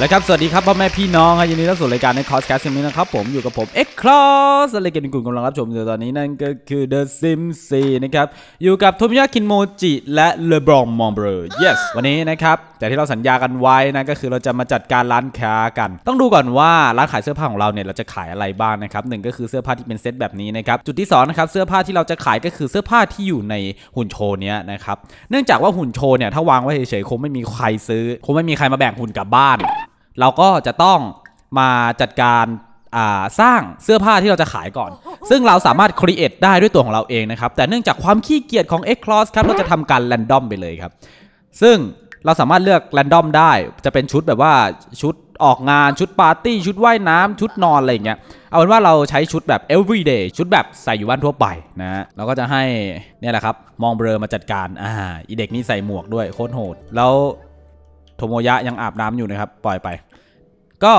แล้วครับสวัสดีครับพ่อแม่พี่น้องครับยินดีต้อนรับสู่รายการในคอสแคสต์นี้นะครับผมอยู่กับผมเอ็กคลอสรายการที่คุณกำลังรับชมอยู่ตอนนี้นั่นก็คือ The Sims 4นะครับอยู่กับโทมิยะคินโมจิและเลบรองมองเบอร์ yes วันนี้นะครับแต่ที่เราสัญญากันไว้นะก็คือเราจะมาจัดการร้านค้ากัน ต้องดูก่อนว่าร้านขายเสื้อผ้าของเราเนี่ยเราจะขายอะไรบ้างนะครับหนึ่งก็คือเสื้อผ้าที่เป็นเซตแบบนี้นะครับจุดที่สองนะครับเสื้อผ้าที่เราจะขายก็คือเสื้อผ้าที่อยู่ในหุ่นโชว์เนี้ยนะครับเนื่องจากว่าหุ่นโชว์เนี่ยถ้าวางไว้เฉยๆคงไม่มีใครซื้อ คงไม่มีใครมาแบ่งหุ่นกลับบ้าน เราก็จะต้องมาจัดการสร้างเสื้อผ้าที่เราจะขายก่อน ซึ่งเราสามารถครีเอทได้ด้วยตัวของเราเองนะครับ แต่เนื่องจากความขี้เกียจของ X Cross ครับ เราจะทำการแรนดอมไปเลยครับ ซึ่งเราสามารถเลือกแรนดอมได้ จะเป็นชุดแบบว่าชุดออกงานชุดปาร์ตี้ ชุดว่ายน้ำชุดนอนอะไรอย่างเงี้ย เอาเป็นว่าเราใช้ชุดแบบ everyday ชุดแบบใส่อยู่บ้านทั่วไปนะฮะเราก็จะให้เนี่ยแหละครับ มองเบลอมาจัดการ อ่าอีเด็กนี่ใส่หมวกด้วยโคตรโหด แล้วโทโมยะยังอาบน้ำอยู่นะครับ ปล่อยไป ก็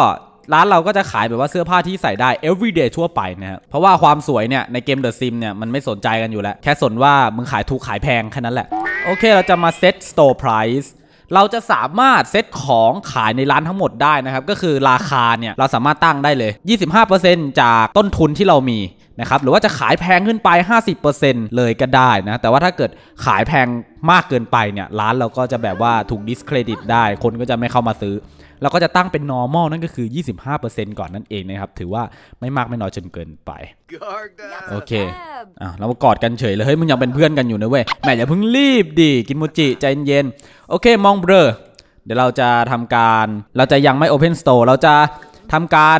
ร้านเราก็จะขายแบบว่าเสื้อผ้าที่ใส่ได้ everyday ทั่วไปนะครับเพราะว่าความสวยเนี่ยในเกม The Sim เนี่ยมันไม่สนใจกันอยู่แล้ว แค่สนว่ามึงขายถูกขายแพงแค่นั้นแหละ โอเคเราจะมาเซต store price เราจะสามารถเซตของขายในร้านทั้งหมดได้นะครับ ก็คือราคาเนี่ยเราสามารถตั้งได้เลย 25%จากต้นทุนที่เรามีนะครับหรือว่าจะขายแพงขึ้นไป 50%เลยก็ได้นะ แต่ว่าถ้าเกิดขายแพงมากเกินไปเนี่ยร้านเราก็จะแบบว่าถูก discredit ได้ คนก็จะไม่เข้ามาซื้อ เราก็จะตั้งเป็น normal นั่นก็คือ 25%ก่อนนั่นเองนะครับ ถือว่าไม่มากไม่น้อยจนเกินไปโอเคอะเรามากอดกันเฉยเลยเฮ้ยมึงยังเป็นเพื่อนกันอยู่นะเว้ยแหมอย่าเพิ่งรีบดิกินโมจิใจเย็นๆโอเคมองเบลอเดี๋ยวเราจะทำการเราจะยังไม่ Open Store เราจะทำการ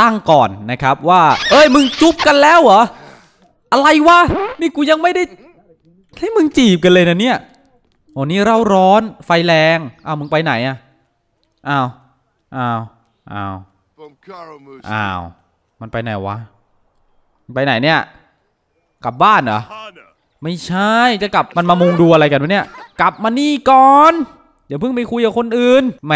ตั้งก่อนนะครับว่า เอ้ยมึงจุ๊บกันแล้วเหรอ อะไรวะ นี่กูยังไม่ได้ให้มึงจีบกันเลยนะเนี่ยโอ้นี่เร่าร้อนไฟแรงอ้าวมึงไปไหนอะ อ้าวอ้าวอ้าวอ้าว มันไปไหนวะมันไปไหนเนี่ย กลับบ้านเหรอ ไม่ใช่ จะกลับมันมามุงดูอะไรกันวะเนี่ย กลับมานี่ก่อนอย่าเพิ่งไปคุยกับคนอื่น แหม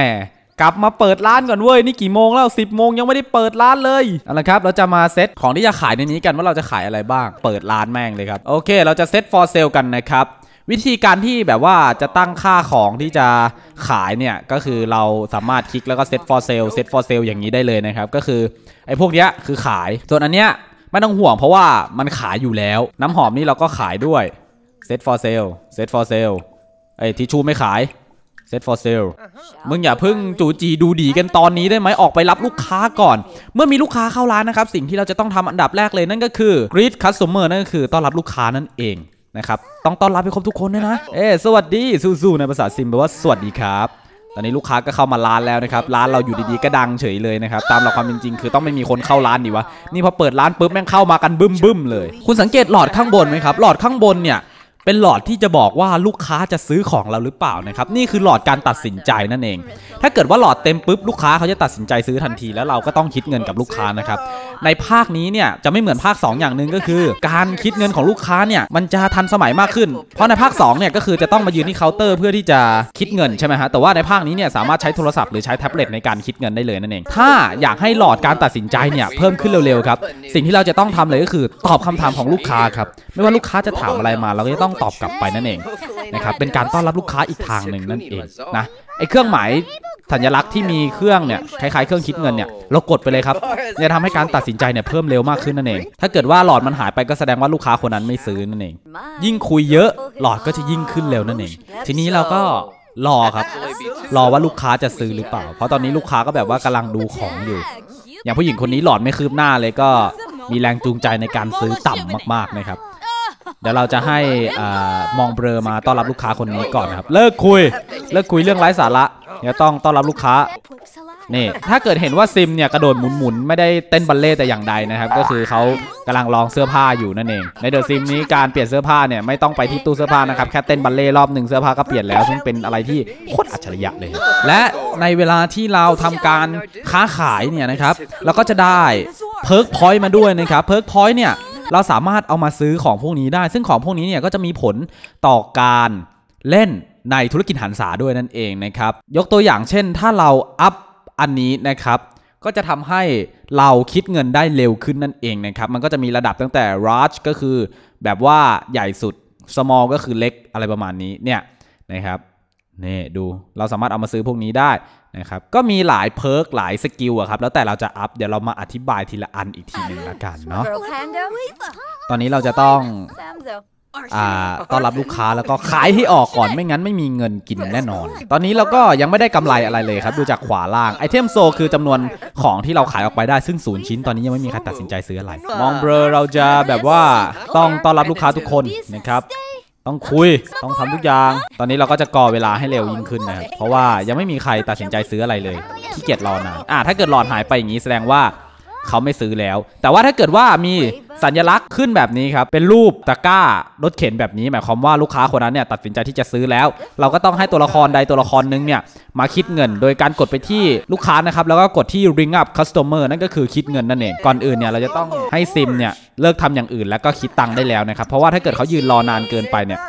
กลับมาเปิดร้านก่อนเว้ย นี่กี่โมงแล้ว10โมงยังไม่ได้เปิดร้านเลยเอาละครับ เราจะมาเซตของที่จะขายในนี้กันว่าเราจะขายอะไรบ้าง เปิดร้านแม่งเลยครับ โอเค เราจะเซต for sale กันนะครับ วิธีการที่แบบว่าจะตั้งค่าของที่จะขายเนี่ย ก็คือเราสามารถคลิกแล้วก็ set for sale set for sale อย่างนี้ได้เลยนะครับ ก็คือไอ้พวกเนี้ยคือขาย ส่วนอันเนี้ยไม่ต้องห่วงเพราะว่ามันขายอยู่แล้ว น้ำหอมนี่เราก็ขายด้วย set for sale set for sale ไอ้ทิชชู่ไม่ขาย set for sale มึงอย่าเพิ่งจูจีดูดีกันตอนนี้ได้ไหมออกไปรับลูกค้าก่อน เมื่อมีลูกค้าเข้าร้านนะครับ สิ่งที่เราจะต้องทำอันดับแรกเลยนั่นก็คือ greet customer นั่นก็คือต้อนรับลูกค้านั่นเอง นะครับต้องต้อนรับให้ครบทุกคนด้วยนะเอ้สวัสดีสู้ๆในภาษาซิมแปลว่าสวัสดีครับตอนนี้ลูกค้าก็เข้ามาร้านแล้วนะครับร้านเราอยู่ดีๆก็ดังเฉยเลยนะครับตามหลักความเป็นจริงคือต้องไม่มีคนเข้าร้านดีวะนี่พอเปิดร้านปุ๊บแม่งเข้ามากันบึ้มบึ้มๆเลย คุณสังเกตหลอดข้างบนไหมครับหลอดข้างบนเนี่ยเป็นหลอดที่จะบอกว่าลูกค้าจะซื้อของเราหรือเปล่านะครับนี่คือหลอดการตัดสินใจนั่นเอง ถ้าเกิดว่าหลอดเต็มปุ๊บลูกค้าเขาจะตัดสินใจซื้อทันทีแล้วเราก็ต้องคิดเงินกับลูกค้านะครับ ในภาคนี้เนี่ยจะไม่เหมือนภาค 2 อย่างหนึ่งก็คือ การคิดเงินของลูกค้าเนี่ยมันจะทันสมัยมากขึ้น เพราะในภาค2เนี่ยก็คือจะต้องมายืนที่เคาน์เตอร์เพื่อที่จะคิดเงินใช่ไหมฮะแต่ว่าในภาคนี้เนี่ยสามารถใช้โทรศัพท์หรือใช้แท็บเล็ตในการคิดเงินได้เลยนั่นเองถ้าอยากให้หลอดการตัดสินใจเนี่ยเพิ่มขึ้นเร็วๆครับสิ่งที่เราจะต้องทำเลยก็คือตอบคำถามของลูกค้าครับไม่ว่าลูกค้าจะถามอะไรมาเราก็จะต้องตอบกลับไปนั่นเองนะครับเป็นการต้อนรับลูกค้าอีกทางหนึ่งนั่นเองนะ ไอ้เครื่องหมายสัญลักษณ์ที่มีเครื่องเนี่ยคล้ายๆเครื่องคิดเงินเนี่ยเรากดไปเลยครับจะทำให้การตัดสินใจเนี่ยเพิ่มเร็วมากขึ้นนั่นเอง ถ้าเกิดว่าหลอดมันหายไปก็แสดงว่าลูกค้าคนนั้นไม่ซื้อนั่นเอง ยิ่งคุยเยอะหลอดก็จะยิ่งขึ้นเร็วนั่นเอง ทีนี้เราก็รอครับ รอว่าลูกค้าจะซื้อหรือเปล่า เพราะตอนนี้ลูกค้าก็แบบว่ากำลังดูของอยู่ อย่างผู้หญิงคนนี้หลอดไม่คืบหน้าเลยก็มีแรงจูงใจในการซื้อต่ำมากๆนะครับ เดี๋ยวเราจะให้อ่ามองเบลอมาต้อนรับลูกค้าคนนี้ก่อนนะครับ เลิกคุย เลิกคุยเรื่องไร้สาระเดี๋ยวต้องต้อนรับลูกค้านี่ถ้าเกิดเห็นว่าซิมเนี่ยกระโดดหมุนๆไม่ได้เต้นบัลเล่ต์แต่อย่างใดนะครับ ก็คือเขากำลังลองเสื้อผ้าอยู่นั่นเอง ในเดอะซิมนี้การเปลี่ยนเสื้อผ้าเนี่ยไม่ต้องไปที่ตู้เสื้อผ้านะครับแค่เต้นบัลเล่ต์รอบหนึ่งเสื้อผ้าก็เปลี่ยนแล้วซึ่งเป็นอะไรที่โคตรอัจฉริยะเลย และในเวลาที่เราทำการค้าขายเนี่ยนะครับเราก็จะได้เพิร์กพอยต์มาด้วยนะครับเพิร์กพอยต์เนี่ย เราสามารถเอามาซื้อของพวกนี้ได้ ซึ่งของพวกนี้เนี่ยก็จะมีผลต่อการเล่นในธุรกิจหันษาด้วยนั่นเองนะครับ ยกตัวอย่างเช่น ถ้าเราอัพอันนี้นะครับก็จะทำให้เราคิดเงินได้เร็วขึ้นนั่นเองนะครับ มันก็จะมีระดับตั้งแต่ large ก็คือแบบว่าใหญ่สุด small ก็คือเล็กอะไรประมาณนี้เนี่ยนะครับนี่ดูเราสามารถเอามาซื้อพวกนี้ได้ นะครับก็มีหลายเพิร์กหลายสกิลอะครับแล้วแต่เราจะอัพเดี๋ยวเรามาอธิบายทีละอันอีกทีหนึ่งละกันเนาะ Girl Pando, ตอนนี้เราจะต้อง Samzo. อ่าต้อนรับลูกค้าแล้วก็ขายให้ออกก่อนไม่งั้นไม่มีเงินกินแน่นอน ตอนนี้เราก็ยังไม่ได้กำไรอะไรเลยครับ ดูจากขวาล่างไอเทมโซคือจำนวนของที่เราขายออกไปได้ซึ่งศูนย์ชิ้นตอนนี้ยังไม่มีใครตัดสินใจซื้ออะไร มองเบลอเราจะแบบว่าต้องต้อนรับลูกค้าทุกคนนะครับ ต้องคุยต้องทำทุกอย่าง ตอนนี้เราก็จะก่อเวลาให้เร็วยิ่งขึ้นนะครับเพราะว่ายังไม่มีใครตัดสินใจซื้ออะไรเลยขี้เกียจรอนานอ่าถ้าเกิดหลอดหายไปอย่างนี้แสดงว่า เขาไม่ซื้อแล้ว แต่ว่าถ้าเกิดว่ามีสัญลักษณ์ขึ้นแบบนี้ครับ เป็นรูปตะกร้ารถเข็นแบบนี้ หมายความว่าลูกค้าคนนั้นเนี่ยตัดสินใจที่จะซื้อแล้ว เราก็ต้องให้ตัวละครใดตัวละครหนึงเนี่ยมาคิดเงิน โดยการกดไปที่ลูกค้านะครับ แล้วก็กดที่ ring up customer นั่นก็คือคิดเงินนั่นเอง ก่อนอื่นเนี่ยเราจะต้องให้ซิมเนี่ยเลิกทำอย่างอื่นแล้วก็คิดตังค์ได้แล้วนะครับ เพราะว่าถ้าเกิดเขายืนรอนานเกินไปเนี่ย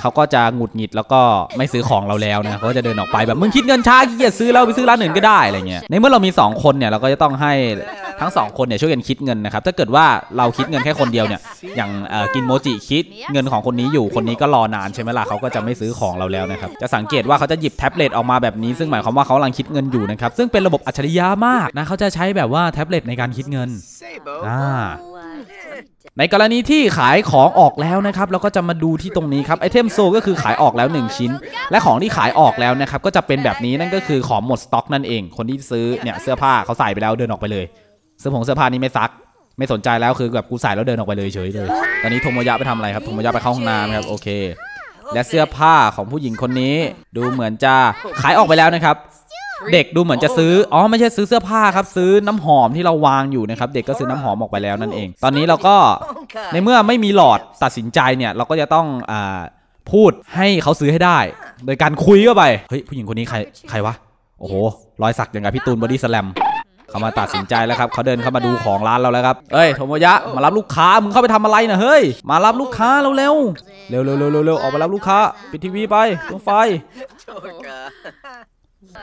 เขาก็จะหงุดหงิดแล้วก็ไม่ซื้อของเราแล้วนะเขาก็จะเดินออกไปแบบมึงคิดเงินช้าขี้เกียจซื้อแล้วไปซื้อร้านอื่นก็ได้อะไรเงี้ยในเมื่อเรามี 2 คนเนี่ยเราก็จะต้องให้ ทั้ง2คนเนี่ยช่วยกันคิดเงินนะครับถ้าเกิดว่าเราคิดเงินแค่คนเดียวเนี่ยอย่างเอ่อกินโมจิคิดเงินของคนนี้อยู่คนนี้ก็รอนานใช่ไหมล่ะเขาก็จะไม่ซื้อของเราแล้วนะครับจะสังเกตว่าเขาจะหยิบแท็บเล็ตออกมาแบบนี้ ซึ่งหมายความว่าเขากำลังคิดเงินอยู่นะครับซึ่งเป็นระบบอัจฉริยะมากนะเขาจะใช้แบบว่าแท็บเล็ตในการคิดเงิน Sabo. อ่าในกรณีที่ขายของออกแล้วนะครับเราก็จะมาดูที่ตรงนี้ครับไอเทมโซก็คือขายออกแล้ว 1 ชิ้น และของที่ขายออกแล้วนะครับก็จะเป็นแบบนี้นั่นก็คือของหมดสต็อกนั่นเอง คนที่ซื้อเนี่ยเสื้อผ้าเขาใส่ไปแล้วเดินออกไปเลยเสื้อผงเสื้อผ้านี้ไม่ซัก ไม่สนใจแล้วคือแบบกูใส่แล้วเดินออกไปเลยเฉยเลย ตอนนี้โทโมยะไปทำอะไรครับโทโมยะไปเข้าห้องน้ำครับโอเค และเสื้อผ้าของผู้หญิงคนนี้ดูเหมือนจะขายออกไปแล้วนะครับเด็กดูเหมือนจะซื้อ อ๋อไม่ใช่ซื้อเสื้อผ้าครับ ซื้อน้ำหอมที่เราวางอยู่นะครับ เด็กก็ซื้อน้ำหอมออกไปแล้วนั่นเอง ตอนนี้เราก็ในเมื่อไม่มีหลอดตัดสินใจเนี่ย เราก็จะต้องอ่าพูดให้เขาซื้อให้ได้ โดยการคุยเข้าไป เฮ้ยผู้หญิงคนนี้ใครใครวะ โอ้โหรอยสักอย่างกับพี่ตูนบอดี้สแลม เขามาตัดสินใจแล้วครับเขาเดินเข้ามาดูของร้านเราแล้วครับเอ้ยโทโมยะมารับลูกค้ามึงเข้าไปทำอะไรนะเฮ้ยมารับลูกค้าเร็วเร็วเร็วเร็วเร็วเร็วเร็วออกไปรับลูกค้าปิดทีวีไปเครื่องไฟ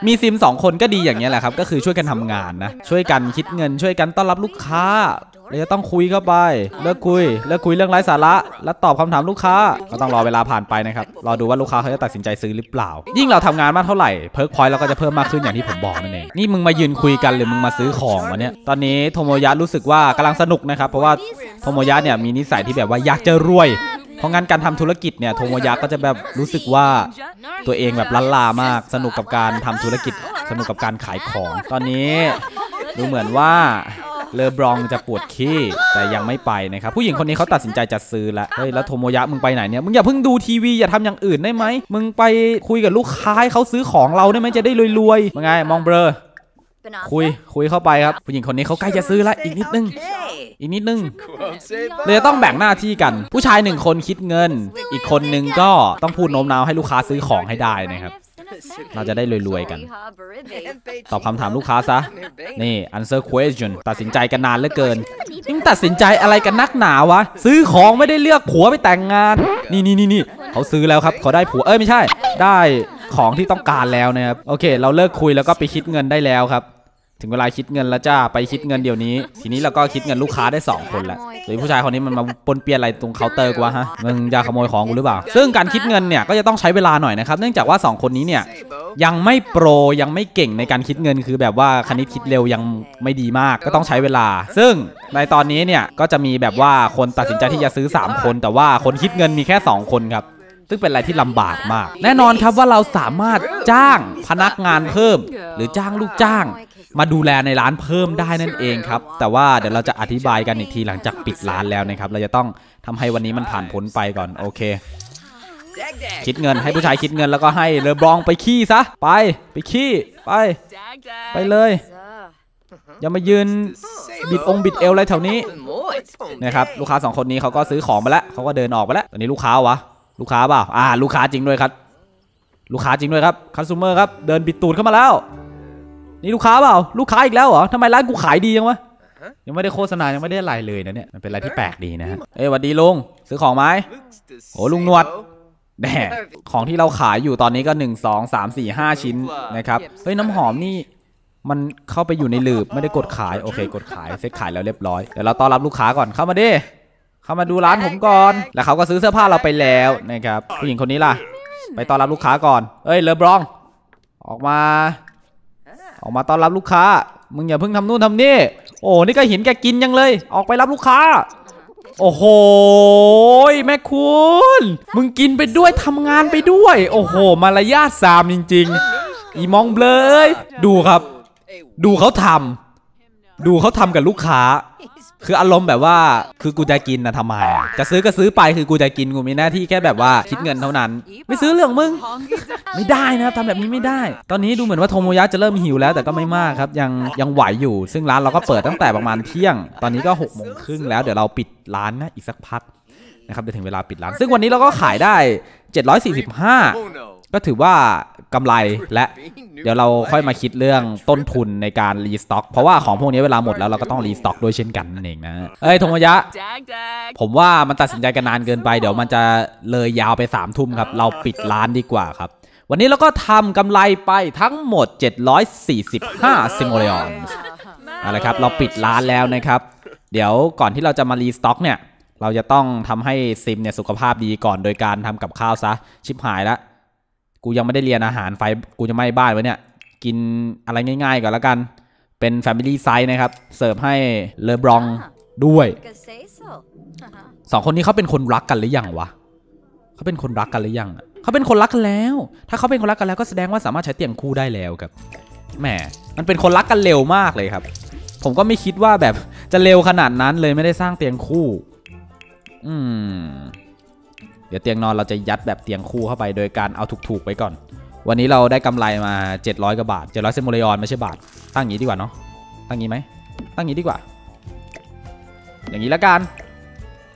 มีซิมสองคนก็ดีอย่างเงี้ยแหละครับ ก็คือช่วยกันทำงานนะ ช่วยกันคิดเงินช่วยกันต้อนรับลูกค้า เราจะต้องคุยเข้าไป เลิกคุย เลิกคุยเรื่องไร้สาระ แล้วตอบคำถามลูกค้า ก็ต้องรอเวลาผ่านไปนะครับ รอดูว่าลูกค้าเขาจะตัดสินใจซื้อหรือเปล่า ยิ่งเราทำงานมากเท่าไหร่ เพิร์กพอยต์เราก็จะเพิ่มมากขึ้นอย่างที่ผมบอกนั่นเอง นี่มึงมายืนคุยกันหรือมึงมาซื้อของวะเนี่ย ตอนนี้โทโมยะรู้สึกว่ากำลังสนุกนะครับ เพราะว่าโทโมยะเนี่ยมีนิสัยที่แบบว่าอยากจะรวยเพราะงั้นการทำธุรกิจเนี่ยโทโมยะก็จะแบบรู้สึกว่าตัวเองแบบล้านลามาก สนุกกับการทำธุรกิจ สนุกกับการขายของ ตอนนี้ดูเหมือนว่า เลอบรองจะปวดขี้แต่ยังไม่ไปนะครับผู้หญิงคนนี้เขาตัดสินใจจะซื้อละเฮ้ยแล้วโทโมยะมึงไปไหนเนี่ยมึงอย่าเพิ่งดูทีวีอย่าทำอย่างอื่นได้ไหมมึงไปคุยกับลูกค้าให้เขาซื้อของเราได้ไหมจะได้รวยๆมึงไงมองเบลอ Banasa. คุยคุยเข้าไปครับ ผู้หญิงคนนี้เขาใกล้จะซื้อละอีกนิดนึง Hey. อีกนิดนึง Quote Sabo. เลยต้องแบ่งหน้าที่กัน ผู้ชายหนึ่งคนคิดเงิน อีกคนนึงก็ต้องพูดโน้มน้าวให้ลูกค้าซื้อของให้ได้นะครับ เราจะได้รวยๆกัน ตอบคำถามลูกค้าซะ นี่ answer question ตัดสินใจกันนานเหลือเกินนี่มึงตัดสินใจอะไรกันนักหนาวะ ซื้อของไม่ได้เลือกผัวไปแต่งงาน นี่นี่นี่นี่เขาซื้อแล้วครับเขาได้ผัว เอ้ยไม่ใช่ ได้ของที่ต้องการแล้วนะครับ โอเค เราเลิกคุยแล้วก็ไปคิดเงินได้แล้วครับ ถึงเวลาคิดเงินแล้วจ้าไปคิดเงินเดี๋ยวนี้ ทีนี้เราก็คิดเงินลูกค้าได้ 2 คนแล้วหรือผู้ชายคนนี้มันมาปนเปียนอะไรตรงเคาน์เตอร์กูวะฮะมึงจะขโมยของกูหรือเปล่า ซึ่งการคิดเงินเนี่ยก็จะต้องใช้เวลาหน่อยนะครับ เนื่องจากว่า 2 คนนี้เนี่ยยังไม่โปรยังไม่เก่งในการคิดเงินคือแบบว่าคณิตคิดเร็วยังไม่ดีมากก็ต้องใช้เวลา ซึ่งในตอนนี้เนี่ยก็จะมีแบบว่าคนตัดสินใจที่จะซื้อ 3 คน แต่ว่าคนคิดเงินมีแค่ 2 คนครับ ซึ่งเป็นอะไรที่ลำบากมาก แน่นอนครับว่าเราสามารถจ้างพนักงานเพิ่ม หรือจ้างลูกจ้าง มาดูแลในร้านเพิ่มได้นั่นเองครับ แต่ว่าเดี๋ยวเราจะอธิบายกันอีกทีหลังจากปิดร้านแล้วนะครับ เราจะต้องทำให้วันนี้มันผ่านพ้นไปก่อนโอเค คิดเงินให้ผู้ชายคิดเงินแล้วก็ให้เลอบรองไปขี้ซะไปไปขี้ไป ไปเลยอย่ามายืนบิดองบิดเอวอะไรแถวนี้นะครับลูกค้าสองคนนี้เขาก็ซื้อของไปแล้วเขาก็เดินออกไปแล้วตอนนี้ลูกค้าวะ ลูกค้าเปล่าอ่า ลูกค้าจริงด้วยครับ ลูกค้าจริงด้วยครับคัสซูเมอร์ครับ เดินบิดตูดเข้ามาแล้ว นี่ลูกค้าเปล่า ลูกค้าอีกแล้วเหรอทำไมร้านกูขายดียังวะ ยังไม่ได้โฆษณา ยังไม่ได้อะไรเลยนะเนี่ย มันเป็นอะไรที่แปลกดีนะฮะ เอ้ยหวัดดีลุง ซื้อของไหม Looks the Oh, lung nuột. Sabo. แหมของที่เราขายอยู่ตอนนี้ก็1 2 3 4 5ชิ้นนะครับ เฮ้ยน้ำหอมนี่มันเข้าไปอยู่ในหลืบไม่ได้กดขาย โอเค กดขาย เซ็ตขายแล้วเรียบร้อย เดี๋ยวเราต้อนรับลูกค้าก่อนเข้ามาดิ เข้ามาดูร้านผมก่อน แล้วเขาก็ซื้อเสื้อผ้าเราไปแล้วนะครับผู้หญิงคนนี้ล่ะ ไปต้อนรับลูกค้าก่อน เอ้ยเลอบรอง ออกมา ออกมาต้อนรับลูกค้า มึงอย่าเพิ่งทำนู่นทำนี่ โอ้นี่ก็เห็นแกกินยังเลย ออกไปรับลูกค้า โอ้โหแม่คุณ มึงกินไปด้วยทำงานไปด้วย โอ้โห มารยาทสามจริง ๆ อีมองเบลยดูครับ ดูเขาทำดูเขาทำกับลูกค้า คืออารมณ์แบบว่าคือกูจะกินนะทำไมอะจะซื้อก็ซื้อไปคือกูจะกินกูมีหน้าที่แค่แบบว่าคิดเงินเท่านั้น ไม่ซื้อเรื่องมึง ไม่ได้นะครับทำแบบนี้ไม่ได้ ตอนนี้ดูเหมือนว่าโทโมยะจะเริ่มหิวแล้วแต่ก็ไม่มากครับยังยังไหวอยู่ ซึ่งร้านเราก็เปิดตั้งแต่ประมาณเที่ยง ตอนนี้ก็6กโมงครึ่งแล้วเดี๋ยวเราปิดร้านนะอีกสักพักนะครับเดี๋ยวถึงเวลาปิดร้าน ซึ่งวันนี้เราก็ขายได้ 745 ก็ถือว่ากำไรและเดี๋ยวเราค่อยมาคิดเรื่องต้นทุนในการรีสต็อกเพราะว่าของพวกนี้เวลาหมดแล้วเราก็ต้องรีสต็อกด้วยเช่นกันนั่นเองนะเอ้ยโทโมยะ Dag dag. ผมว่ามันตัดสินใจกันนานเกินไป เดี๋ยวมันจะเลยยาวไป3ามทุ่มครับ เราปิดร้านดีกว่าครับ วันนี้เราก็ทำกำไรไปทั้งหมด 745ซิโมเลออนเอาละครับ เราปิดร้านแล้วนะครับ เดี๋ยวก่อนที่เราจะมารีสต็อกเนี่ย เราจะต้องทำให้ซิมเนี่ยสุขภาพดีก่อนโดยการทำกับข้าวซะชิบหายแล้ว กูยังไม่ได้เรียนอาหารไฟกูจะไม่บ้านไว้เนี่ย กินอะไรง่ายๆก่อนแล้วกัน เป็น Family Size นะครับ เสิร์ฟให้เลอบรองด้วย Que say so. สองคนนี้เขาเป็นคนรักกันหรือยังวะเขาเป็นคนรักกันหรือยังอะเขาเป็นคนรักกันแล้ว ถ้าเขาเป็นคนรักกันแล้วก็แสดงว่าสามารถใช้เตียงคู่ได้แล้วครับแหมมันเป็นคนรักกันเร็วมากเลยครับ ผมก็ไม่คิดว่าแบบจะเร็วขนาดนั้นเลยไม่ได้สร้างเตียงคู่ อืมเดี๋ยวเตียงนอนเราจะยัดแบบเตียงคู่เข้าไปโดยการเอาถูกๆไว้ก่อน วันนี้เราได้กำไรมา 700กว่าบาท700เซมโมเลออนไม่ใช่บาท ตั้งอย่างนี้ดีกว่าเนาะตั้งอย่างนี้ไหมตั้งอย่างนี้ดีกว่า อย่างนี้ละกัน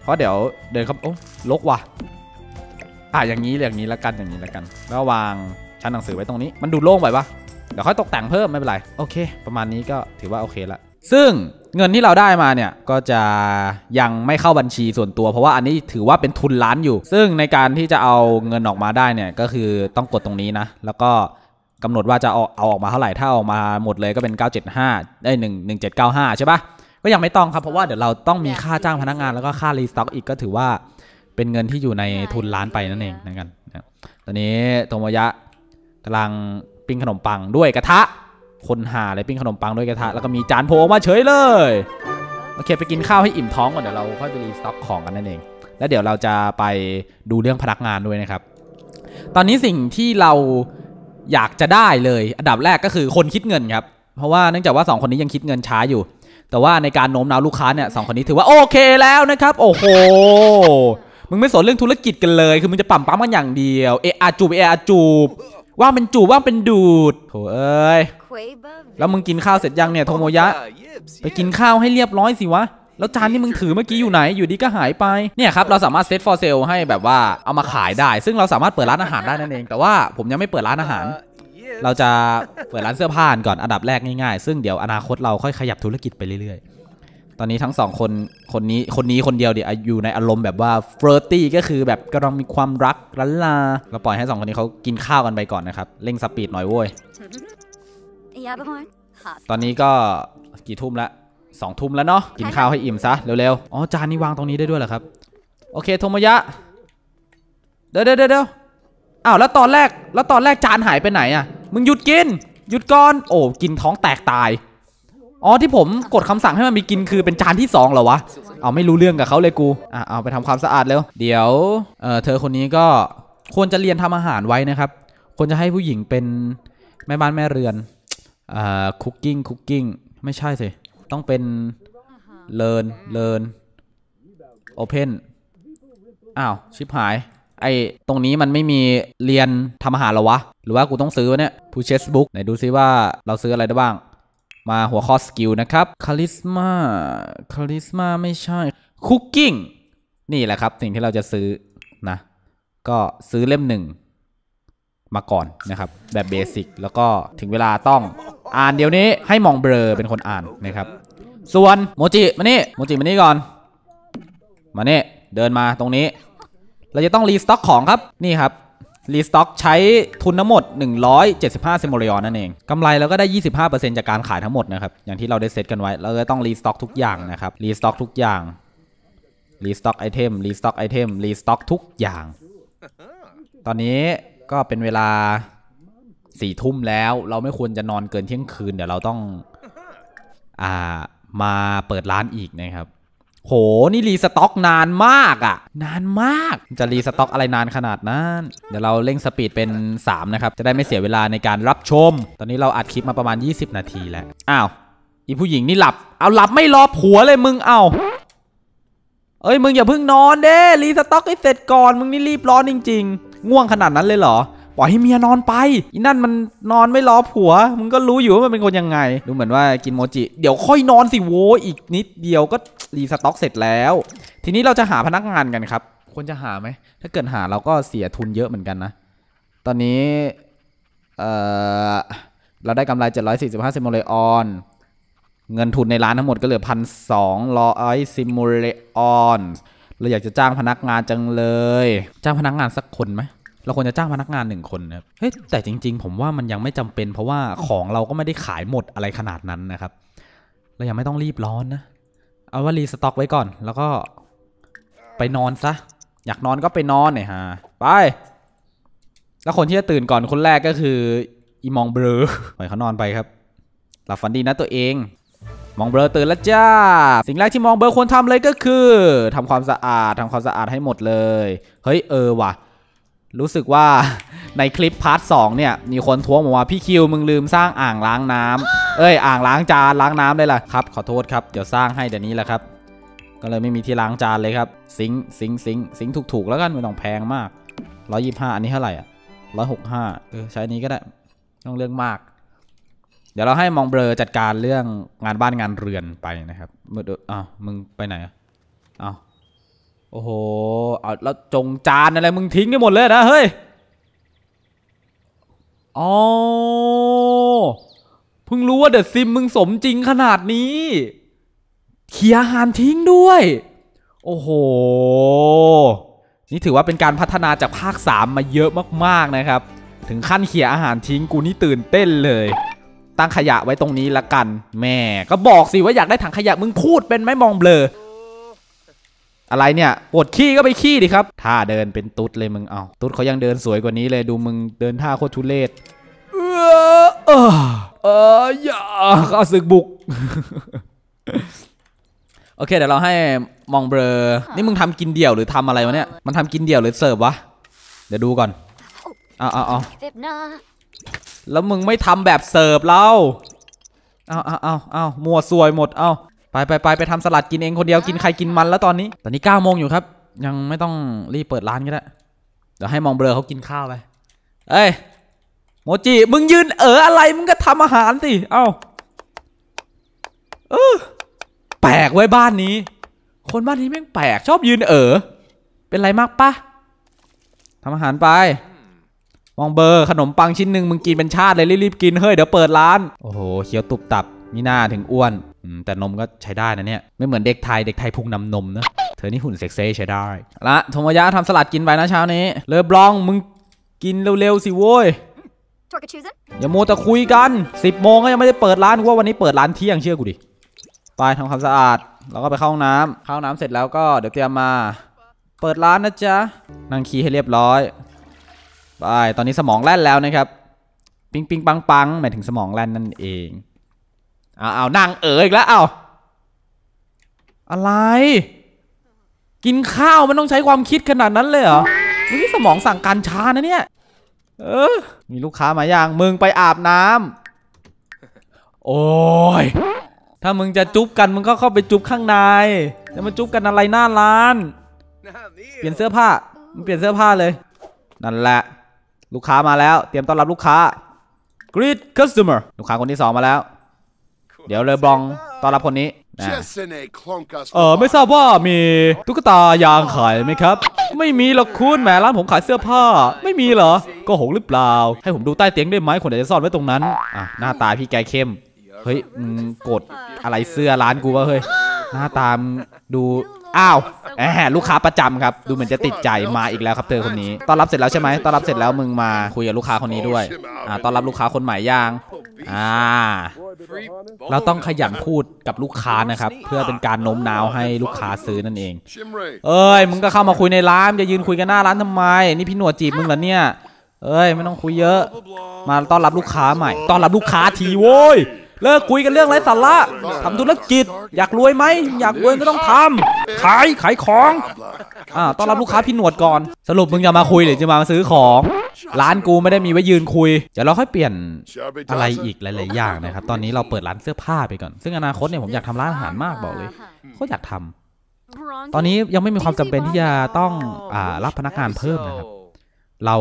เพราะเดี๋ยวเดินครับโอ้ลกว่ะอะอย่างนี้อย่างนี้ละกันอย่างนี้ละกัน แล้ววางชั้นหนังสือไว้ตรงนี้มันดูโล่งไปปะเดี๋ยวค่อยตกแต่งเพิ่มไม่เป็นไรโอเค ประมาณนี้ก็ถือว่าโอเคละ ซึ่งเงินที่เราได้มาเนี่ยก็จะยังไม่เข้าบัญชีส่วนตัว เพราะว่าอันนี้ถือว่าเป็นทุนล้านอยู่ ซึ่งในการที่จะเอาเงินออกมาได้เนี่ยก็คือต้องกดตรงนี้นะ แล้วก็กำหนดว่าจะเอาเอาออกมาเท่าไหร่ถ้าออกมาหมดเลยก็เป็น 975ได้1 1795 ใช่ปะก็ยังไม่ต้องครับเพราะว่าเดี๋ยวเราต้องมีค่าจ้างพนักงานแล้วก็ค่ารีสต็อกอีกก็ถือว่าเป็นเงินที่อยู่ในทุนล้านไปนั่นเองนะครันตอนนี้โทมยะกำลังปิ้งขนมปังด้วยกระทะ คนหาเลยปิ้งขนมปังด้วยกระทะแล้วก็มีจานโผล่มาเฉยเลยโอเคไปกินข้าวให้อิ่มท้องก่อนเดี๋ยวเราค่อยไปรีสต็อกของกันนั่นเอง แล้วเดี๋ยวเราจะไปดูเรื่องพนักงานด้วยนะครับ ตอนนี้สิ่งที่เราอยากจะได้เลย อันดับแรกก็คือคนคิดเงินครับ เพราะว่าเนื่องจากว่า 2 คนนี้ยังคิดเงินช้าอยู่ แต่ว่าในการโน้มน้าวลูกค้าเนี่ยสองคนนี้ถือว่าโอเคแล้วนะครับ โอ้โหมึงไม่สนเรื่องธุรกิจกันเลย คือมึงจะปั่มปั๊มกันอย่างเดียวเออาจูบเออาจูบว่างเป็นจูบว่างเป็นดูดโถเอ้ย แล้วมึงกินข้าวเสร็จยังเนี่ยโทโมยะ ไปกินข้าวให้เรียบร้อยสิวะ แล้วจานที่มึงถือเมื่อกี้อยู่ไหน อยู่ดีก็หายไป เนี่ยครับ เราสามารถเซต for sale ให้แบบว่าเอามาขายได้ ซึ่งเราสามารถเปิดร้านอาหารได้นั่นเอง แต่ว่าผมยังไม่เปิดร้านอาหาร เราจะเปิดร้านเสื้อผ้าก่อนอันดับแรกง่ายๆ ซึ่งเดี๋ยวอนาคตเราค่อยขยับธุรกิจไปเรื่อยๆ ตอนนี้ทั้งสองคนคนนี้คนนี้คนเดียวเดี๋ยวอยู่ในอารมณ์แบบว่าเฟรตี้ก็คือแบบกำลังมีความรักลันลา เราปล่อยให้สองคนนี้เขากินข้าวกันไปก่อนนะครับ เร่งสปีดหน่อยโว้ย ตอนนี้ก็กี่ทุ่มแล้วสองทุ่มแล้วเนาะกินข้าวให้อิ่มซะเร็วๆ อ๋อจานนี้วางตรงนี้ได้ด้วยเหรอครับ โอเคโทโมยะ เดี๋ยวเดี๋ยวเดี๋ยวอ้าวแล้วตอนแรกแล้วตอนแรกจานหายไปไหนอะ มึงหยุดกิน หยุดก่อน โอ้กินท้องแตกตาย อ๋อที่ผมกดคำสั่งให้มันมีกินคือเป็นจานที่สองเหรอวะ เอาไม่รู้เรื่องกับเขาเลยกู อะเอาไปทำความสะอาดเร็ว เดี๋ยวเออเธอคนนี้ก็ควรจะเรียนทำอาหารไว้นะครับ ควรจะให้ผู้หญิงเป็นแม่บ้านแม่เรือน อ่าคุกกิ้งคุกกิ้งไม่ใช่สิ ต้องเป็นเลินเลินโอเพนอ้าว ชิบหาย ไอตรงนี้มันไม่มีเรียนทำอาหารเหรอวะ หรือว่ากูต้องซื้อวะเนี่ยผู้เชสบุ๊กไหนดูซิว่าเราซื้ออะไรได้บ้าง มาหัวข้อสกิลนะครับคาลิสมาคาลิสมาไม่ใช่คุกกิ้งนี่แหละครับ สิ่งที่เราจะซื้อนะ ก็ซื้อเล่มหนึ่ง มาก่อนนะครับแบบเบสิกแล้วก็ถึงเวลาต้องอ่านเดี๋ยวนี้ให้มองเบลอเป็นคนอ่านนะครับ ส่วนโมจิมานี่โมจิมานี่ก่อน มานี่เดินมาตรงนี้ เราจะต้องรีสต็อกของครับนี่ครับรีสต็อกใช้ทุนทั้งหมด 175ซิมโมเรียนนั่นเองกำไรเราก็ได้ 25%จากการขายทั้งหมดนะครับ อย่างที่เราได้เซตกันไว้ เราจะต้องรีสต็อกทุกอย่างนะครับรีสต็อกทุกอย่างรีสต็อกไอเทมรีสต็อกไอเทมรีสต็อกทุกอย่าง ตอนนี้ ก็เป็นเวลาสี่ทุ่มแล้ว เราไม่ควรจะนอนเกินเที่ยงคืน เดี๋ยวเราต้อง อ่า มาเปิดร้านอีกนะครับ โห นี่รีสต็อกนานมากอะ่ะ นานมาก จะรีสต็อกอะไรนานขนาดนั้น เดี๋ยวเราเร่งสปีดเป็น 3 นะครับ จะได้ไม่เสียเวลาในการรับชม ตอนนี้เราอัดคลิปมาประมาณ 20 นาทีแล้ว อ้าว อีผู้หญิงนี่หลับ เอาหลับไม่รอผัวเลยมึง เอาเอ้ยมึงอย่าเพิ่งนอนเด้รีสต็อกให้เสร็จก่อน มึงนี่รีบร้อนจริง ๆ ง่วงขนาดนั้นเลยเหรอปล่อยให้เมียนอนไปอีนั่นมันนอนไม่รอผัว มึงก็รู้อยู่ว่ามันเป็นคนยังไง ดูเหมือนว่ากินโมจิ เดี๋ยวค่อยนอนสิโวอีกนิดเดียวก็รีสต็อกเสร็จแล้ว ทีนี้เราจะหาพนักงานกันครับ ควรจะหาไหม ถ้าเกิดหาเราก็เสียทุนเยอะเหมือนกันนะ ตอนนี้ เออเราได้กำไร 745ซิมโมเลออนเงินทุนในร้านทั้งหมดก็เหลือพันสองร้อยซิมโมเลออนเราอยากจะจ้างพนักงานจังเลย จ้างพนักงานสักคนไหม เราควรจะจ้างพนักงานหนึ่งคนนะครับเฮ้ยแต่จริง ๆ ผมว่ามันยังไม่จำเป็น เพราะว่าของเราก็ไม่ได้ขายหมดอะไรขนาดนั้นนะครับเรายังไม่ต้องรีบร้อนนะเอาว่ารีสต็อกไว้ก่อน แล้วก็ไปนอนซะอยากนอนก็ไปนอนหน่อยฮะไป แล้วคนที่จะตื่นก่อนคนแรกก็คืออีมองเบลอปล่อยเขานอนไปครับหลับฝันดีนะตัวเอง มองเบลอตื่นแล้วจ้า สิ่งแรกที่มองเบลอควรทำเลยก็คือทำความสะอาดทำความสะอาดให้หมดเลย เฮ้ยเออว่ะ รู้สึกว่าในคลิปพาร์ทสองเนี่ย มีคนท้วงมาว่าพี่คิวมึงลืมสร้างอ่างล้างน้ำเอ้ยอ่างล้างจานล้างน้ำได้ล่ะครับ ขอโทษครับ เดี๋ยวสร้างให้เดี๋ยวนี้แหละครับ ก็เลยไม่มีที่ล้างจานเลยครับ ซิงซิงซิงซิงค์ถูกๆแล้วกันไม่ต้องแพงมากร้อยยี่ห้าอันนี้เท่าไหร่อะร้อยหกห้าเออใช้นี้ก็ได้ต้องเรื่องมาก เดี๋ยวเราให้มองเบลอจัดการเรื่องงานบ้านงานเรือนไปนะครับเมื่อเดยวอ้าวมึงไปไหนอะอ้าว โอ้โห เอาแล้วจงจานอะไรมึงทิ้งไปหมดเลยนะเฮ้ย อ๋อ เพิ่งรู้ว่าเดอะซิมมึงสมจริงขนาดนี้ เขี่ยอาหารทิ้งด้วย โอ้โห นี่ถือว่าเป็นการพัฒนาจากภาค 3 มาเยอะมากๆนะครับ ถึงขั้นเขี่ยอาหารทิ้งกูนี่ตื่นเต้นเลยตั้งขยะไว้ตรงนี้ละกัน แม่ก็บอกสิว่าอยากได้ถังขยะมึงพูดเป็นไหมมองเบลอ อะไรเนี่ยปวดขี้ก็ไปขี้ดิครับท่าเดินเป็นตุ๊ดเลยมึงเอาตุ๊ดเขายังเดินสวยกว่านี้เลยดูมึงเดินท่าโคตรทุเรศเออเออเอออย่าข้าศึกบุก โอเคเดี๋ยวเราให้มองเบลอนี่มึงทำกินเดี่ยวหรือทำอะไรวะเนี่ย มันทำกินเดี่ยวหรือเสิร์ฟวะ เดี๋ยวดูก่อนเอาเอาเอาแล้วมึงไม่ทำแบบเสิร์ฟเราเอาเอาเอาเอามัวซวยหมดเอา ไปไปไปไปทำสลัดกินเองคนเดียวกินใครกินมันแล้วตอนนี้ตอนนี้9ก้าโมงอยู่ครับ ยังไม่ต้องรีบเปิดร้านก็ได้เดี๋ยวให้มองเบลอเขากินข้าวไปเอ้ยโมจิมึงยืนเอออะไรมึงก็ทำอาหารสิเอ้าเออแปลกไว้บ้านนี้ คนบ้านนี้แม่งแปลกชอบยืนเออเป็นไรมากปะทำอาหารไปมองเบอร์ขนมปังชิ้นหนึ่งมึงกินเป็นชาติเลยรีบๆกินเฮ้ยเดี๋ยวเปิดร้าน โอ้โหเคี้ยวตุบตับมีหน้าถึงอ้วน แต่นมก็ใช้ได้นะเนี่ย ไม่เหมือนเด็กไทย เด็กไทยพุงนำนมเนอะเธอนี่หุ่นเซ็กซี่ใช้ได้ ละโทมยะทำสลัดกินไปนะเช้านี้ เลอบลองมึงกินเร็วๆสิโว้ย Torka choosing? อย่าโมวแต่คุยกัน 10โมงก็ยังไม่ได้เปิดร้านกูว่าวันนี้เปิดร้านเที่ยงเชื่อกูดิ ไปทำความสะอาด แล้วก็ไปเข้าห้องน้ำเข้าห้องน้ำเสร็จแล้วก็เดี๋ยวเตรียมมา เปิดร้านนะจ๊ะ นั่งคีย์ให้เรียบร้อย ไป ตอนนี้สมองแล่นแล้วนะครับ ปิงปิงปังปังหมายถึงสมองแล่นนั่นเอง เอาเอานั่งเอ๋ออีกแล้วเอาอะไร กินข้าวมันต้องใช้ความคิดขนาดนั้นเลยเหรอนี่สมองสั่งการช้านะเนี่ย เออ มีลูกค้ามาอย่างมึงไปอาบน้ำโอ้ยถ้ามึงจะจุ๊บกันมึงก็เข้าไปจุ๊บข้างในจะมาจุ๊บกันอะไรหน้าร้าน Not me. เปลี่ยนเสื้อผ้ามึงเปลี่ยนเสื้อผ้าเลย นั่นแหละ ลูกค้ามาแล้ว เตรียมต้อนรับลูกค้า greet customer ลูกค้าคนที่สองมาแล้ว เดี๋ยวเลยบลองต้อนรับคนนี้นะเออไม่ทราบว่ามีตุ๊กตายางขายไหมครับ ไม่มีหรอกคุณแหมร้านผมขายเสื้อผ้า ไม่มีเหรอ ก็หงหรือเปล่า ให้ผมดูใต้เตียงได้ไหมคนไหนจะซ่อนไว้ตรงนั้นอะหน้าตาพี่แกเข้ม เฮ้ยกดอะไรเสื้อร้านกูวะเฮ้ย หน้าตามดู อ้าวแหมลูกค้าประจำครับ ดูเหมือนจะติดใจมาอีกแล้วครับเธอคนนี้ต้อนรับเสร็จแล้วใช่ไหมต้อนรับเสร็จแล้วมึงมาคุยกับลูกค้าคนนี้ด้วยอ่าต้อนรับลูกค้าคนใหม่ย่างอ่า Free เราต้องขยันพูดกับลูกค้านะครับ เพื่อเป็นการโน้มน้าวให้ลูกค้าซื้อนั่นเอง Shimre. เอ้ยมึงก็เข้ามาคุยในร้านจะยืนคุยกันหน้าร้านทำไม นี่พี่หนวดจีบมึงเหรอเนี่ย เอ้ยไม่ต้องคุยเยอะ มาต้อนรับลูกค้าใหม่ ต้อนรับลูกค้าทีโว้ย เลิกคุยกันเรื่องไร้สาระทำธุรกิจ อยากรวยไหม อยากรวยก็ต้องทำขายขายของอ่าต้อนรับลูกค้าพี่หนวดก่อน สรุปมึงจะมาคุยหรือจะมาซื้อของ ร้านกูไม่ได้มีไว้ยืนคุย เดี๋ยวเราค่อยเปลี่ยนอะไรอีกหลาย ๆ อย่างนะครับ ตอนนี้เราเปิดร้านเสื้อผ้าไปก่อน ซึ่งอนาคตเนี่ยผมอยากทำร้านอาหารมากบอกเลยโคตรอยากทำตอนนี้ยังไม่มีความจำเป็นที่จะต้องอ่ารับพนักงานเพิ่มนะครับ เรา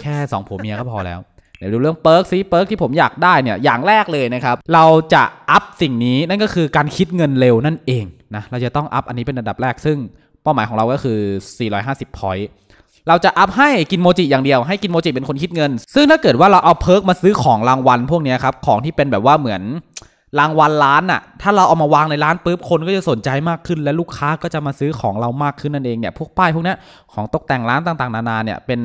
แค่สองผัวเมียก็พอแล้ว เดี๋ยวดูเรื่องเปิร์กซิเปิร์กที่ผมอยากได้เนี่ยอย่างแรกเลยนะครับ เราจะอัพสิ่งนี้นั่นก็คือการคิดเงินเร็วนั่นเองนะเราจะต้องอัพอันนี้เป็นอันดับแรกซึ่งเป้าหมายของเราก็คือ 450 point เราจะอัพให้กินโมจิอย่างเดียวให้กินโมจิเป็นคนคิดเงิน ซึ่งถ้าเกิดว่าเราเอาเพิร์กมาซื้อของรางวัลพวกนี้ครับของที่เป็นแบบว่าเหมือน รางวัลร้านอะถ้าเราเอามาวางในร้านปุ๊บคนก็จะสนใจมากขึ้น และลูกค้าก็จะมาซื้อของเรามากขึ้นนั่นเองเนี่ยพวกป้ายพวกนี้ของตกแต่งร้านต่างๆ นานาเนี่ยเป็น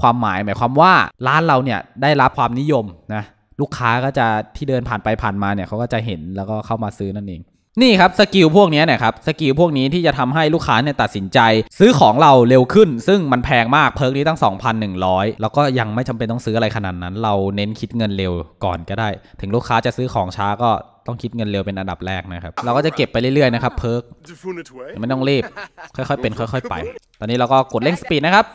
ความหมายหมายความว่าร้านเราเนี่ยได้รับความนิยมนะลูกค้าก็จะที่เดินผ่านไปผ่านมาเนี่ยเขาก็จะเห็นแล้วก็เข้ามาซื้อนั่นเอง นี่ครับสกิลพวกนี้นะครับสกิลพวกนี้ที่จะทำให้ลูกค้าเนี่ยตัดสินใจ ซื้อของเราเร็วขึ้น ซึ่งมันแพงมากเพิร์กนี้ตั้ง 2,100 แล้วก็ยังไม่จำเป็นต้องซื้ออะไรขนาดนั้น เราเน้นคิดเงินเร็วก่อนก็ได้ ถึงลูกค้าจะซื้อของช้าก็ ต้องคิดเงินเร็วเป็นอันดับแรกนะครับ เราก็จะเก็บไปเรื่อยๆนะครับเพิร์กไม่ต้องรีบ ค่อยๆเป็น ค่อย ๆ ไป ตอนนี้เราก็กดเร่งสปีดนะครับ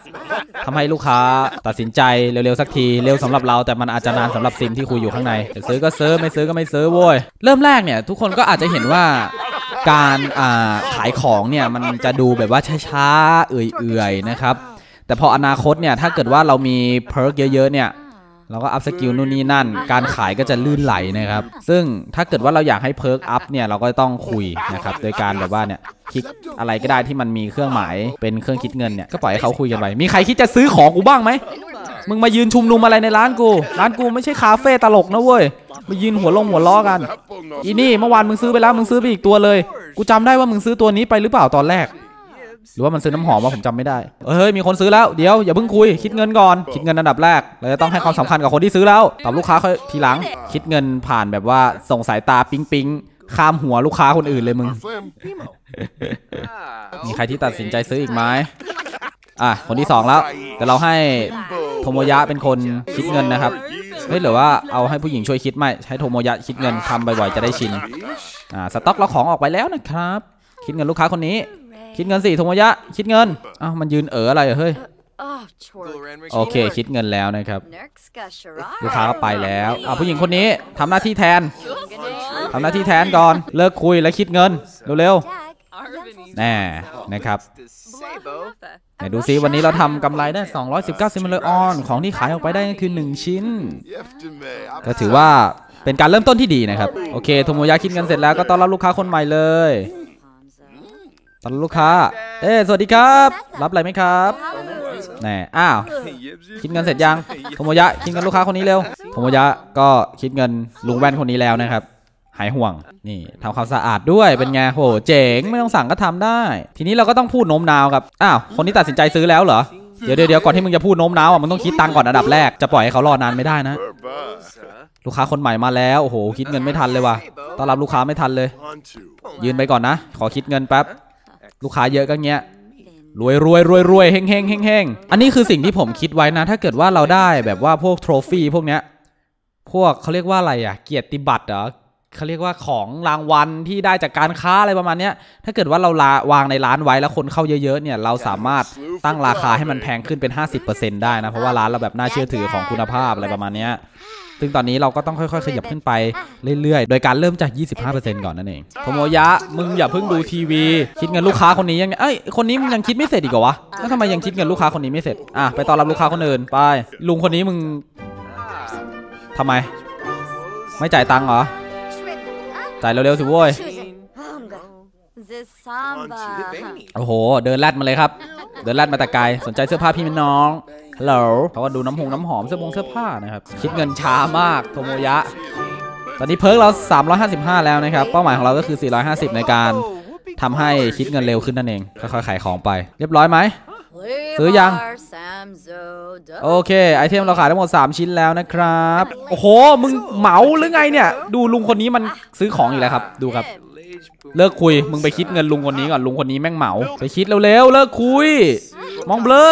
ทำให้ลูกค้าตัดสินใจเร็วๆสักทีเร็วสำหรับเราแต่มันอาจจะนานสำหรับซิมที่คุยอยู่ข้างในจะซื้อก็ซื้อไม่ซื้อก็ไม่ซื้อโว้ยเริ่มแรกเนี่ยทุกคนก็อาจจะเห็นว่าการขายของเนี่ยมันจะดูแบบว่าช้าๆเอื่อยๆนะครับแต่พออนาคตเนี่ยถ้าเกิดว่าเรามีเพิร์กเยอะๆเนี่ย เราก็อัพสกิลนู่นนี่นั่น การขายก็จะลื่นไหลนะครับ ซึ่งถ้าเกิดว่าเราอยากให้เพิร์กอัพเนี่ยเราก็ต้องคุยนะครับโดยการแบบว่าเนี่ยคลิกอะไรก็ได้ที่มันมีเครื่องหมายเป็นเครื่องคิดเงินเนี่ยก็ปล่อยให้เขาคุยกันไป มีใครคิดจะซื้อของกูบ้างไหมมึงมายืนชุมนุมอะไรในร้านกู ร้านกูไม่ใช่คาเฟ่ตลกนะเว้ย มายืนหัวลงหัวล้อกัน อีนี่เมื่อวานมึงซื้อไปแล้วมึงซื้อไปอีกตัวเลย กูจำได้ว่ามึงซื้อตัวนี้ไปหรือเปล่าตอนแรก หรือว่ามันซื้อน้ำหอมว่าผมจำไม่ได้เฮ้ยมีคนซื้อแล้วเดี๋ยวอย่าเพิ่งคุยคิดเงินก่อนคิดเงินอันดับแรกเราจะต้องให้ความสำคัญกับคนที่ซื้อแล้วตอบลูกค้าค่อยทีหลัง คิดเงินผ่านแบบว่าส่งสายตาปิ๊งปิ๊งข้ามหัวลูกค้าคนอื่นเลยมึง มีใครที่ตัดสินใจซื้ออีกไหมอะ คนที่สองแล้ว แต่เราให้โทโมยะเป็นคนคิดเงินนะครับเฮ้ยหรือว่าเอาให้ผู้หญิงช่วยคิดไหมใช้โทโมยะคิดเงินทำบ่อยๆจะได้ชิน อ่า สต็อกเราของออกไปแล้วนะครับ คิดเงินลูกค้าคนนี้ คิดเงินสิโทโมยะ คิดเงินอ้าวมันยืนเอ๋ออะไรอะเฮ้ย Oh, chore. โอเค คิดเงินแล้วนะครับ Nerkska Shirai. ลูกค้าก็ไปแล้วอะผู้หญิงคนนี้ทำหน้าที่แทนทำหน้าที่แทนก่อนเลิกคุยและคิดเงินเร็ว Dag. ๆแน่นะครับ Sabo. ไหนดูซิวันนี้เราทำกำไรได้ 219ซิมเลออนของที่ขายออกไปได้ก็คือ 1 ชิ้น ก็ถือว่าเป็นการเริ่มต้นที่ดีนะครับ โอเคโทโมยะคิดเงินเสร็จแล้วก็ต้อนรับลูกค้าคนใหม่เลย Hanzo. ตอนลูกค้า เอ้สวัสดีครับ รับอะไรไหมครับแน่อ้าว คิดเงินเสร็จยังโทโมยะ คิดเงินลูกค้าคนนี้เร็วโทโมยะก็คิดเงินลุงแว่นคนนี้แล้วนะครับ หายห่วง นี่ทำความสะอาดด้วย เป็นไงโห เจ๋ง ไม่ต้องสั่งก็ทำได้ ทีนี้เราก็ต้องพูดโน้มน้าวครับ อ้าว คนที่ตัดสินใจซื้อแล้วเหรอ เดี๋ยวเดี๋ยวก่อนที่มึงจะพูดโน้มน้าวอะ มึงต้องคิดตังก่อนอันดับแรก จะปล่อยให้เขารอนานไม่ได้นะ ลูกค้าคนใหม่มาแล้ว โอ้โห คิดเงินไม่ทันเลยว่ะ ต้อนรับลูกค้าไม่ทันเลย ยืนไปก่อนนะ ขอคิดเงินแป๊บ ลูกค้าเยอะก็เงี้ยรวยรวยรวยรวยเฮงเฮงเฮงเฮงอันนี้คือสิ่งที่ผมคิดไว้นะ ถ้าเกิดว่าเราได้แบบว่าพวกโทรฟี่พวกเนี้ย พวกเขาเรียกว่าอะไรอะ เกียรติบัตรเหรอ เขาเรียกว่าของรางวัลที่ได้จากการค้าอะไรประมาณนี้ถ้าเกิดว่าเราลาวางในร้านไว้แล้วคนเข้าเยอะๆเนี่ยเราสามารถตั้งราคาให้มันแพงขึ้นเป็น 50%ได้นะ เพราะว่าร้านเราแบบน่าเชื่อถือของคุณภาพอะไรประมาณนี้ซึ่งตอนนี้เราก็ต้องค่อยๆ ขยับขึ้นไปเรื่อยๆ โดยการเริ่มจาก 25%ก่อนนั่นเองโทโมยะ มึงอย่าเพิ่งดูทีวี คิดเงินลูกค้าคนนี้ยังเอ้ย คนนี้มึงยังคิดไม่เสร็จอีกเหรอวะ แล้วทำไมยังคิดเงินลูกค้าคนนี้ไม่เสร็จ อะ ไปต้อนรับลูกค้าคนอื่น ไป ลุงคนนี้มึงทำไม ไม่จ่ายตังค์เหรอ จ่ายเร็วๆสิโว้ย Hunga. The samba. โอ้โห เดินแรดมาเลยครับ เดินแรดมาแต่ไกลสนใจเสื้อผ้าพี่เป็นน้องฮัลโหลเขาก็ดูน้ำหงน้ำหอมเสื้อผงเสื้อผ้านะครับ คิดเงินช้ามากโทโมยะ ตอนนี้เพิร์กเรา 355 แล้วนะครับ เป้าหมายของเราก็คือ 450 ในการทำให้คิดเงินเร็วขึ้นนั่นเองค่อยๆขายของไป เรียบร้อยไหมซื้อยัง Levar Samzo. โอเค ไอเทมเราขายทั้งหมด 3 ชิ้นแล้วนะครับ โอ้โห มึงเหมาหรือไงเนี่ย ดูลุงคนนี้มันซื้อของอีกแล้วครับ ดูครับ เลิกคุย มึงไปคิดเงินลุงคนนี้ก่อน ลุงคนนี้แม่งเหมา ไปคิดเร็วๆ เลิกคุย มองเบลอ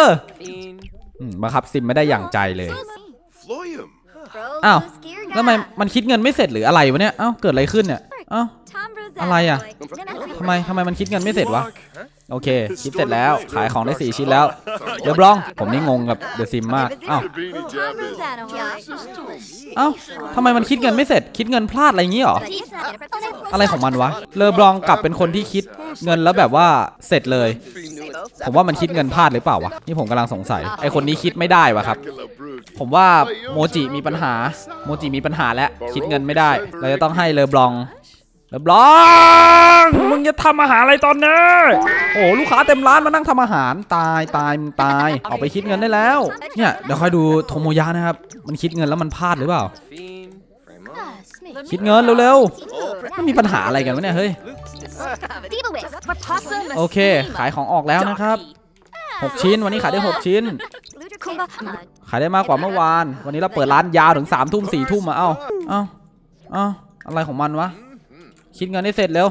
อืมบังคับซิมไม่ได้อย่างใจเลย Floyum. Ow. แล้วทำไมมันคิดเงินไม่เสร็จหรืออะไรวะเนี่ยเอ้าเกิดอะไรขึ้นเนี่ยเอ้าอะไรอะทำไมทำไมมันคิดเงินไม่เสร็จวะ โอเคคิดเสร็จแล้วขายของได้ 4 ชิ้นแล้วเดี๋ยวบลองผมนี่งงกับเดอะซิมมากเอ้า Beanie Jabbin. เอ้าทำไมมันคิดเงินไม่เสร็จ คิดเงินพลาดอะไรอย่างงี้หรออะไรของมันวะเลอบลองกลับเป็นคนที่คิดเงินแล้วแบบว่าเสร็จเลย ผมว่ามันคิดเงินพลาดหรือเปล่าวะนี่ผมกำลังสงสัยไอคนนี้คิดไม่ได้วะครับ ผมว่าโมจิมีปัญหาโมจิมีปัญหาแล้วคิดเงินไม่ได้ เราจะต้องให้เลอบลอง เลอบลองมึงจะทำอาหารอะไรตอนนี้โอ้ลูกค้าเต็มร้านมานั่งทำอาหารตายตายมึงตายออกไปคิดเงินได้แล้ว เนี่ยเดี๋ยวค่อยดูโทโมยะนะครับ มันคิดเงินแล้วมันพลาดหรือเปล่า คิดเงินเร็วๆมันมีปัญหาอะไรกันวะเนี่ยเฮ้ยโอเค ขายของออกแล้วนะครับ 6 ชิ้น วันนี้ขายได้ 6 ชิ้น ขายได้มากกว่าเมื่อวาน วันนี้เราเปิดร้านยาวถึง3ามทุ่มสี่ทุ่มมาเอ้าเอ้าเอ้าอะไรของมันวะ คิดเงินให้เสร็จเร็ว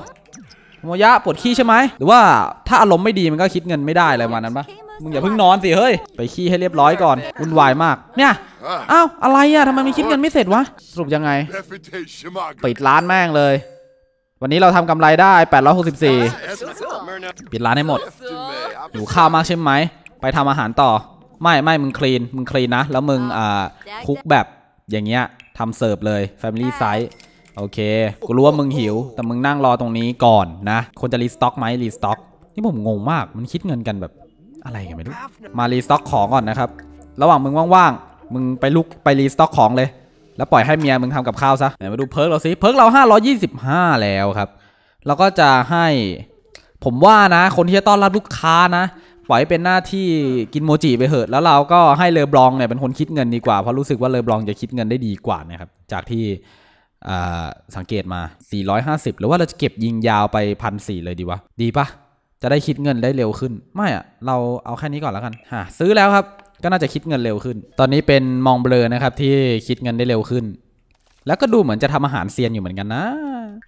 โมยะปวดขี้ใช่ไหมหรือว่าถ้าอารมณ์ไม่ดีมันก็คิดเงินไม่ได้อะไรประมาณนั้นปะมึงอย่าเพิ่งนอนสิเฮ้ยไปขี้ให้เรียบร้อยก่อนวุ่นวายมากเนี่ยเอ้าอะไรอะทำไมมันคิดเงินไม่เสร็จวะสรุปยังไง Befite Shimaga. ปิดร้านแม่งเลย วันนี้เราทำกำไรได้ 864 ปิดร้านให้หมดอยู่ข้าวมากใช่ไหมไปทำอาหารต่อ ไม่ไม่มึงคลีนมึงคลีนนะ แล้วมึงอ่าคุกแบบอย่างเงี้ยทำเสิร์ฟเลย Family Size โอเค กูรู้ว่ามึงหิว แต่มึงนั่งรอตรงนี้ก่อนนะ ควรจะรีสต็อกไหมรีสต็อก นี่ผมงงมาก มันคิดเงินกันแบบอะไรกันไม่รู้ มารีสต็อกของก่อนนะครับ ระหว่างมึงว่างๆ มึงไปลุกไปรีสต็อกของเลย แล้วปล่อยให้เมียมึงทำกับข้าวซะ ไหนมาดูเพิร์กเราสิเพิร์กเรา 525 แล้วครับ เราก็จะให้ ผมว่านะ คนที่จะต้อนรับลูกค้านะปล่อยเป็นหน้าที่กินโมจิไปเถอะ แล้วเราก็ให้เลอบลองเนี่ยเป็นคนคิดเงินดีกว่า เพราะรู้สึกว่าเลอบลองจะคิดเงินได้ดีกว่านะครับ จากที่ สังเกตมา 450 หรือว่าเราจะเก็บยิงยาวไปพันสเลยดีวะ ดีปะจะได้คิดเงินได้เร็วขึ้น ไม่อะเราเอาแค่นี้ก่อนแล้วกันฮะซื้อแล้วครับ ก็น่าจะคิดเงินเร็วขึ้น ตอนนี้เป็นมองเบลอนะครับที่คิดเงินได้เร็วขึ้น แล้วก็ดูเหมือนจะทำอาหารเซียนอยู่เหมือนกันนะ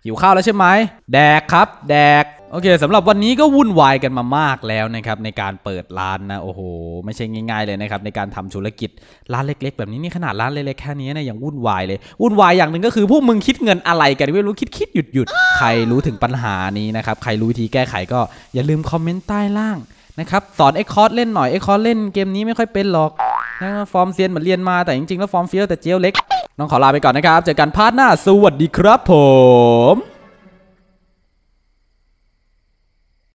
หิวข้าวแล้วใช่ไหมแดกครับ แดก โอเคสำหรับวันนี้ก็วุ่นวายกันมามากแล้วนะครับในการเปิดร้านนะโอ้โห ไม่ใช่ง่ายๆเลยนะครับในการทำธุรกิจร้านเล็ก ๆ แบบนี้นี่ขนาดร้านเล็กๆแค่นี้นะยังวุ่นวายเลยวุ่นวายอย่างหนึ่งก็คือพวกมึงคิดเงินอะไรกันไม่รู้คิดคิดหยุดหยุดใครรู้ถึงปัญหานี้นะครับใครรู้วิธีแก้ไขก็อย่าลืมคอมเมนต์ใต้ล่างนะครับสอนเอ็กคอร์เล่นหน่อยเอ็กคอร์เล่นเกมนี้ไม่ค่อยเป็นหรอกนะฟอร์มเซียนเหมือนเรียนมาแต่จริงๆแล้วฟอร์มเฟี้ยวแต่เจียวเล็กน้องขอลาไปก่อนนะครับเจอกันพาร์ทหน้าสวัสดีครับผม